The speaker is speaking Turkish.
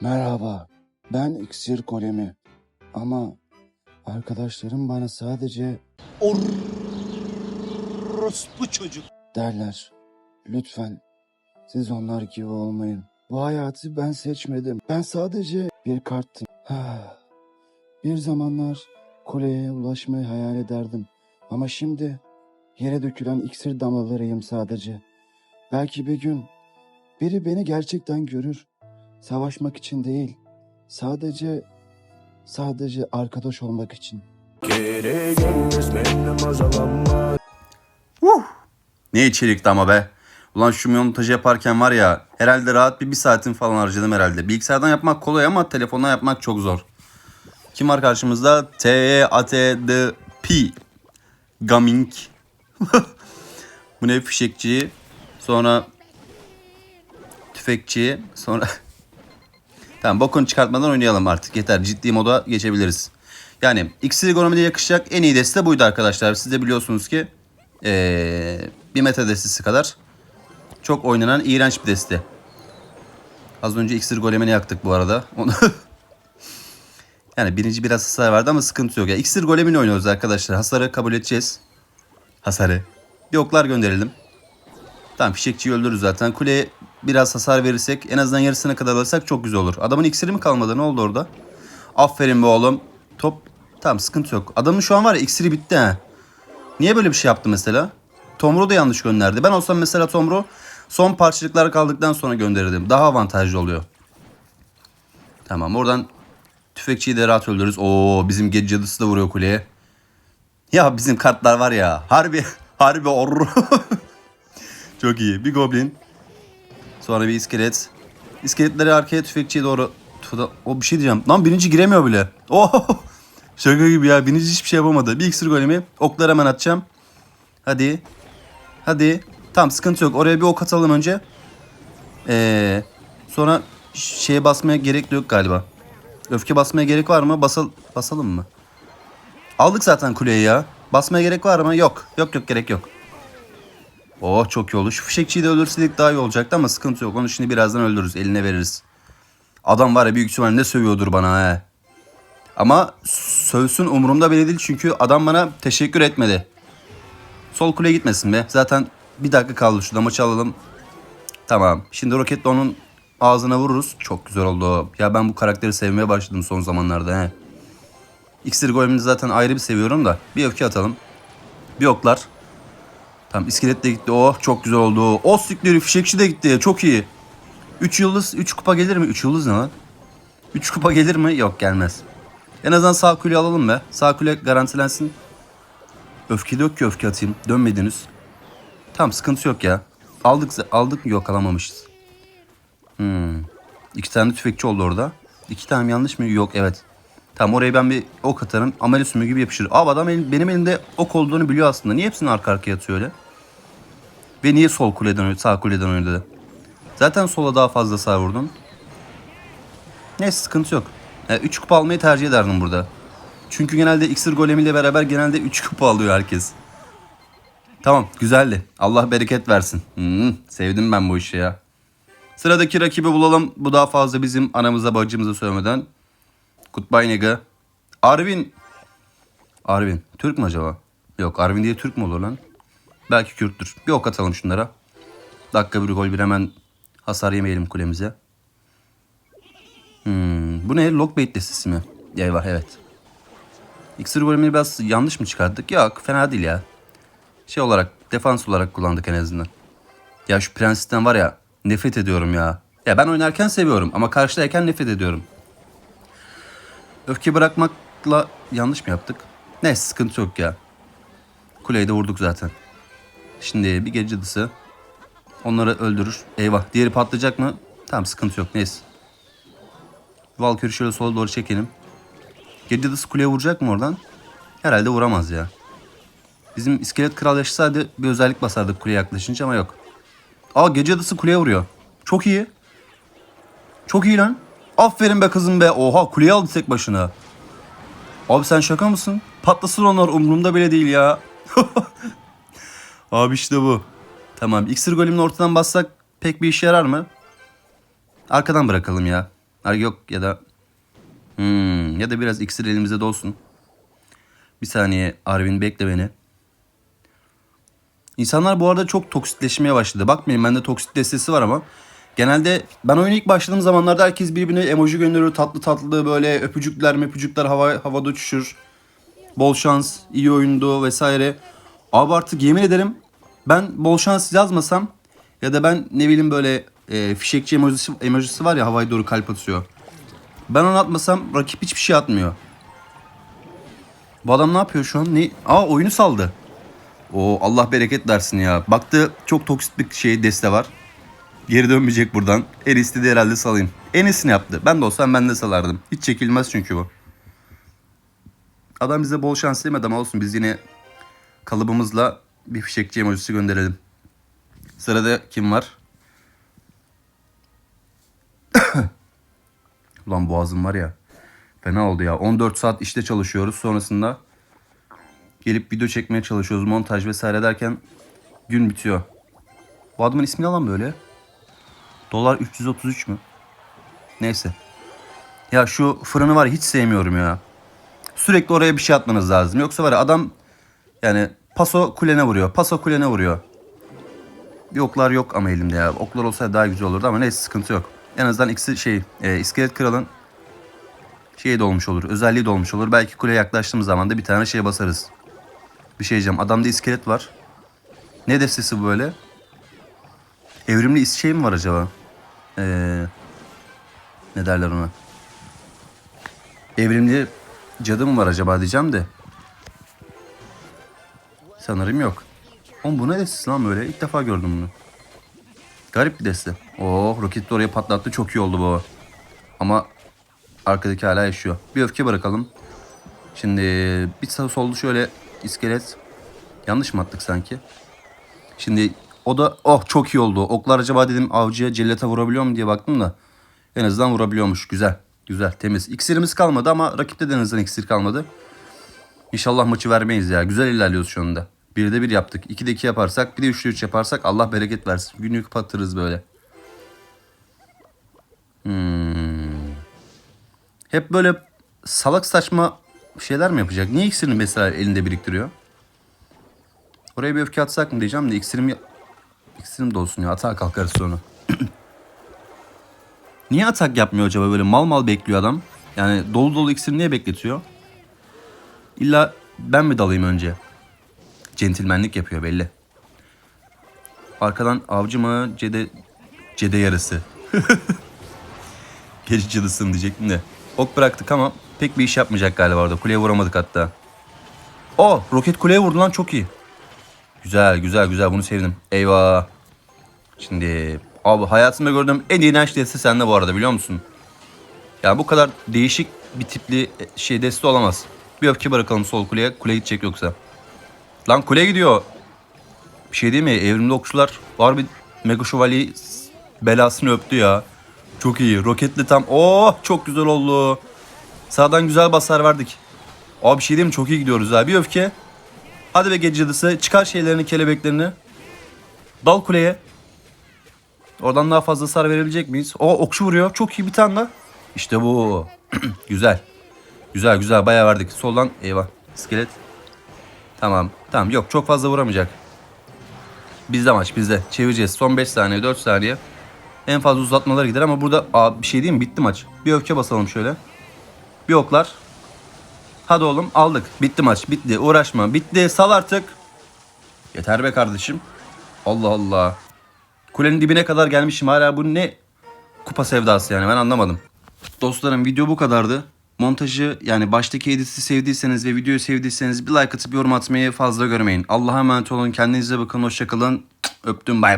Merhaba, ben İksir Kolemi. Ama arkadaşlarım bana sadece Orospu çocuk. derler. Lütfen siz onlar gibi olmayın. Bu hayatı ben seçmedim. Ben sadece bir karttım. Bir zamanlar koleye ulaşmayı hayal ederdim. Ama şimdi yere dökülen iksir damlalarıyım sadece. Belki bir gün biri beni gerçekten görür. Savaşmak için değil, sadece sadece arkadaş olmak için. Ne içerikti ama be. Ulan şu montajı yaparken var ya herhalde rahat bir, bir saatin falan harcadım herhalde. Bilgisayardan yapmak kolay ama telefondan yapmak çok zor. Kim var karşımızda? T E A T D P Gaming. Bu ne fişekçi. Sonra tüfekçi. Sonra Tamam bokunu çıkartmadan oynayalım artık. Yeter ciddi moda geçebiliriz. Yani iksir ekonomide yakışacak en iyi deste buydu arkadaşlar. Siz de biliyorsunuz ki ee, bir meta destesi kadar çok oynanan iğrenç bir deste. Az önce iksir golemini yaktık bu arada. Onu yani birinci biraz hasar verdi ama sıkıntı yok. Ya iksir golemini oynuyoruz arkadaşlar. Hasarı kabul edeceğiz. Hasarı. Bir oklar gönderelim. Tamam fişekçiyi öldürürüz zaten. Kuleye biraz hasar verirsek en azından yarısına kadar alırsak çok güzel olur. Adamın iksiri mi kalmadı ne oldu orada? Aferin be oğlum. Top tamam sıkıntı yok. Adamın şu an var ya iksiri bitti ha. Niye böyle bir şey yaptı mesela? Tomru da yanlış gönderdi. Ben olsam mesela Tomru son parçacıklar kaldıktan sonra gönderirdim. Daha avantajlı oluyor. Tamam oradan tüfekçiyi de rahat öldürürüz. Oo bizim gece cadısı da vuruyor kuleye. Ya bizim kartlar var ya harbi harbi or. Çok iyi. Bir goblin. Sonra bir iskelet. İskeletleri arkaya tüfekçiye doğru. O bir şey diyeceğim. Lan birinci giremiyor bile. Oh! Şaka gibi ya. Birinci hiçbir şey yapamadı. Bir iksir golemi. Okları hemen atacağım. Hadi. Hadi. Tamam sıkıntı yok. Oraya bir ok atalım önce. Ee, sonra şeye basmaya gerek yok galiba. Öfke basmaya gerek var mı? Basal basalım mı? Aldık zaten kuleyi ya. Basmaya gerek var mı? Yok. Yok yok gerek yok. Oh çok iyi oldu. Şu fişekçiyi de öldürseydik daha iyi olacaktı ama sıkıntı yok. Onu şimdi birazdan öldürürüz. Eline veririz. Adam var ya büyük ihtimalle ne sövüyordur bana he. Ama sövsün umurumda bile değil çünkü adam bana teşekkür etmedi. Sol kuleye gitmesin be. Zaten bir dakika kaldı şurada maçı alalım. Tamam. Şimdi roketle onun ağzına vururuz. Çok güzel oldu. Ya ben bu karakteri sevmeye başladım son zamanlarda he. İksir golemini zaten ayrı bir seviyorum da. Bir öfke atalım. Bir oklar. Tamam iskelet de gitti. Oh çok güzel oldu. O sikleri fişekçi de gitti. Çok iyi. 3 yıldız 3 kupa gelir mi? 3 yıldız ne lan? 3 kupa gelir mi? Yok gelmez. En azından sağ kule alalım be. Sağ kule garantilensin. Öfkeli yok ki öfke atayım. Dönmediniz. Tamam sıkıntı yok ya. Aldık aldık mı? Yok alamamışız. Hmm. İki tane tüfekçi oldu orada. İki tane yanlış mı? Yok evet. Tamam oraya ben bir ok atarım. Ameli gibi yapışır. Abi adam el- benim elimde ok olduğunu biliyor aslında. Niye hepsini arka arkaya atıyor öyle? Ve niye sol kuleden oynadı, sağ kuleden oynadı? Zaten sola daha fazla sağ vurdun. Neyse sıkıntı yok. 3 kupa almayı tercih ederdim burada. Çünkü genelde iksir golemiyle beraber genelde 3 kupa alıyor herkes. Tamam güzeldi. Allah bereket versin. Hmm, sevdim ben bu işi ya. Sıradaki rakibi bulalım. Bu daha fazla bizim anamıza bacımıza söylemeden. Goodbye nigga. Arvin. Arvin. Türk mü acaba? Yok Arvin diye Türk mü olur lan? Belki Kürttür. Bir ok atalım şunlara. Dakika bir gol bir hemen hasar yemeyelim kulemize. Hmm, bu ne? Lockbait destesi mi? Eyvah evet. İksir golümünü biraz yanlış mı çıkarttık? Yok fena değil ya. Şey olarak defans olarak kullandık en azından. Ya şu prensisten var ya nefret ediyorum ya. Ya ben oynarken seviyorum ama karşıdayken nefret ediyorum. Öfke bırakmakla yanlış mı yaptık? Neyse sıkıntı yok ya. Kuleyi de vurduk zaten. Şimdi bir gece cadısı. Onları öldürür. Eyvah diğeri patlayacak mı? Tamam sıkıntı yok neyse. Valkyrie şöyle sola doğru çekelim. Gece cadısı kuleye vuracak mı oradan? Herhalde vuramaz ya. Bizim iskelet kral yaşasaydı bir özellik basardık kuleye yaklaşınca ama yok. Aa gece cadısı kuleye vuruyor. Çok iyi. Çok iyi lan. Aferin be kızım be. Oha kuleyi aldı tek başına. Abi sen şaka mısın? Patlasın onlar umurumda bile değil ya. Abi işte bu. Tamam iksir golümünü ortadan bassak pek bir işe yarar mı? Arkadan bırakalım ya. Ha, yok ya da Hmm, ya da biraz iksir elimizde de olsun. Bir saniye Arvin bekle beni. İnsanlar bu arada çok toksitleşmeye başladı. Bakmayın bende toksit destesi var ama. Genelde ben oyuna ilk başladığım zamanlarda herkes birbirine emoji gönderiyor. Tatlı tatlı böyle öpücükler öpücükler hava, havada uçuşur. Bol şans, iyi oyundu vesaire. Abi artık yemin ederim ben bol şans yazmasam ya da ben ne bileyim böyle e, fişekçi emojisi, emojisi var ya havaya doğru kalp atıyor. Ben onu atmasam rakip hiçbir şey atmıyor. Bu adam ne yapıyor şu an? Ne? Aa oyunu saldı. O Allah bereket versin ya. Baktı çok toksit bir şey deste var. Geri dönmeyecek buradan. En istediği herhalde salayım. En iyisini yaptı. Ben de olsam ben de salardım. Hiç çekilmez çünkü bu. Adam bize bol şans demedi ama olsun biz yine kalıbımızla bir fişekçi emojisi gönderelim. Sırada kim var? Ulan boğazım var ya. Fena oldu ya. 14 saat işte çalışıyoruz. Sonrasında gelip video çekmeye çalışıyoruz. Montaj vesaire derken gün bitiyor. Bu adamın ismi ne lan böyle? Dolar 333 mü? Neyse. Ya şu fırını var hiç sevmiyorum ya. Sürekli oraya bir şey atmanız lazım. Yoksa var ya adam yani paso kulene vuruyor. Paso kulene vuruyor. Bir oklar yok ama elimde ya. Oklar olsaydı daha güzel olurdu ama neyse sıkıntı yok. En azından ikisi şey e, iskelet kralın şeyi de olmuş olur. Özelliği de olmuş olur. Belki kuleye yaklaştığımız zaman da bir tane şeye basarız. Bir şey diyeceğim. Adamda iskelet var. Ne destesi bu böyle? Evrimli is şey mi var acaba? Ee, ne derler ona? Evrimli cadı mı var acaba diyeceğim de. Sanırım yok. Oğlum bu ne destesi lan böyle? İlk defa gördüm bunu. Garip bir deste. Oo roketi de oraya patlattı. Çok iyi oldu bu. Ama arkadaki hala yaşıyor. Bir öfke bırakalım. Şimdi bir sağ soldu şöyle iskelet. Yanlış mı attık sanki? Şimdi o da oh çok iyi oldu. Oklar acaba dedim avcıya cellete vurabiliyor mu diye baktım da. En azından vurabiliyormuş. Güzel. Güzel temiz. İksirimiz kalmadı ama rakipte de en azından iksir kalmadı. İnşallah maçı vermeyiz ya. Güzel ilerliyoruz şu anda. Birde bir yaptık. İkide iki yaparsak bir de üçte üç yaparsak Allah bereket versin. Günü kapatırız böyle. Hmm. Hep böyle salak saçma şeyler mi yapacak? Niye iksirini mesela elinde biriktiriyor? Oraya bir öfke atsak mı diyeceğim de iksirim, iksirim de ya. Atağa kalkarız sonra. niye atak yapmıyor acaba böyle mal mal bekliyor adam? Yani dolu dolu iksiri niye bekletiyor? İlla ben mi dalayım önce? Centilmenlik yapıyor belli. Arkadan avcı mı cede cede yarısı. Geri cadısın diyecektim de. Ok bıraktık ama pek bir iş yapmayacak galiba orada. Kuleye vuramadık hatta. O roket kuleye vurdu lan çok iyi. Güzel güzel güzel bunu sevdim. Eyvah. Şimdi abi hayatımda gördüğüm en iğrenç deste sende bu arada biliyor musun? Ya bu kadar değişik bir tipli şey deste olamaz. Bir öfke bırakalım sol kuleye. Kule gidecek yoksa. Lan kule gidiyor. Bir şey değil mi? Evrimli okçular var bir Mega Şövalye belasını öptü ya. Çok iyi. Roketli tam. Oh çok güzel oldu. Sağdan güzel basar verdik. Abi bir şey diyeyim mi? Çok iyi gidiyoruz ha. Bir öfke. Hadi be gece cadısı. Çıkar şeylerini, kelebeklerini. Dal kuleye. Oradan daha fazla hasar verebilecek miyiz? O okçu vuruyor. Çok iyi bir tane daha. İşte bu. güzel. Güzel güzel bayağı verdik. Soldan eyvah. İskelet. Tamam. Tamam yok çok fazla vuramayacak. Bizde maç bizde. Çevireceğiz. Son 5 saniye 4 saniye. En fazla uzatmalar gider ama burada aa, bir şey diyeyim mi? Bitti maç. Bir öfke basalım şöyle. Bir oklar. Hadi oğlum aldık. Bitti maç. Bitti. Uğraşma. Bitti. Sal artık. Yeter be kardeşim. Allah Allah. Kulenin dibine kadar gelmişim. Hala bu ne kupa sevdası yani ben anlamadım. Dostlarım video bu kadardı. Montajı yani baştaki editi sevdiyseniz ve videoyu sevdiyseniz bir like atıp yorum atmayı fazla görmeyin. Allah'a emanet olun. Kendinize bakın. Hoşçakalın. Öptüm. Bay.